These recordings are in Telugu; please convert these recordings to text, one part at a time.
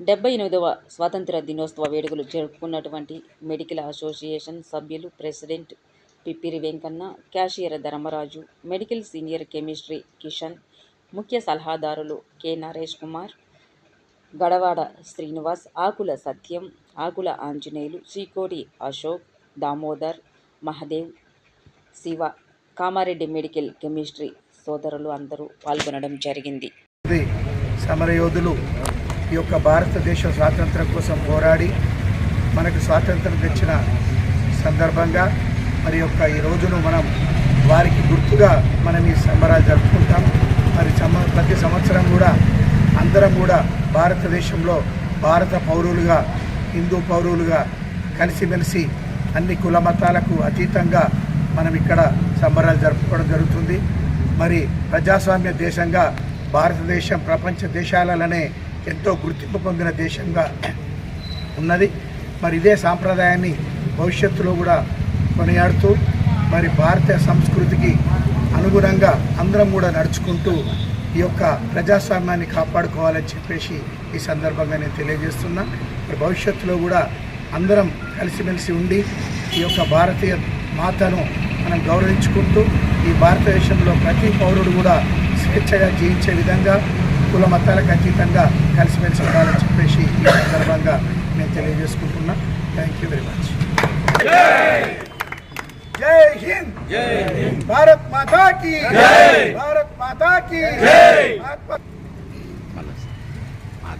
డెబ్బై ఎనిమిదవ స్వాతంత్ర దినోత్సవ వేడుకలు జరుపుకున్నటువంటి మెడికల్ అసోసియేషన్ సభ్యులు president Pippiri Venkanna cashier Dharmaraju medical senior chemistry Kishan ముఖ్య సలహాదారులు K Naresh Kumar Gadavada Srinivas Akula Satyam Akula Anjaneyulu Srikoti Ashok Damodar Mahadev Shiva Kamareddy medical chemistry సోదరులు అందరూ పాల్గొనడం జరిగింది. సమరయోధులు ఈ యొక్క భారతదేశ స్వాతంత్రం కోసం పోరాడి మనకు స్వాతంత్రం తెచ్చిన సందర్భంగా మరి యొక్క ఈ రోజును మనం వారికి గుర్తుగా మనం ఈ సంబరాలు జరుపుకుంటాం. మరి సమ ప్రతి సంవత్సరం కూడా అందరం కూడా భారతదేశంలో భారత పౌరులుగా హిందూ పౌరులుగా కలిసిమెలిసి అన్ని కుల మతాలకు అతీతంగా మనం ఇక్కడ సంబరాలు జరుపుకోవడం జరుగుతుంది. మరి ప్రజాస్వామ్య దేశంగా భారతదేశం ప్రపంచ దేశాలలోనే ఎంతో గుర్తింపు పొందిన దేశంగా ఉన్నది. మరి ఇదే సాంప్రదాయాన్ని భవిష్యత్తులో కూడా కొనియాడుతూ మరి భారతీయ సంస్కృతికి అనుగుణంగా అందరం కూడా నడుచుకుంటూ ఈ యొక్క ప్రజాస్వామ్యాన్ని కాపాడుకోవాలని చెప్పేసి ఈ సందర్భంగా నేను తెలియజేస్తున్నా. మరి భవిష్యత్తులో కూడా అందరం కలిసిమెలిసి ఉండి ఈ యొక్క భారతీయ మాతను మనం గౌరవించుకుంటూ ఈ భారతదేశంలో ప్రతి పౌరుడు కూడా స్వేచ్ఛగా జీవించే విధంగా కుల మతాలకు అతీతంగా కలిసిమెలిసి ఉండాలని చెప్పేసి ఈ సందర్భంగా నేను తెలియజేసుకుంటున్నా. థ్యాంక్ యూ వెరీ మచ్ జై హింద్! భారత్ మాతాకి భారత్ మాతాకి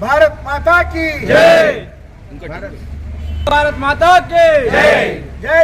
భారత్ మాతాకి భారత్ మాతాకి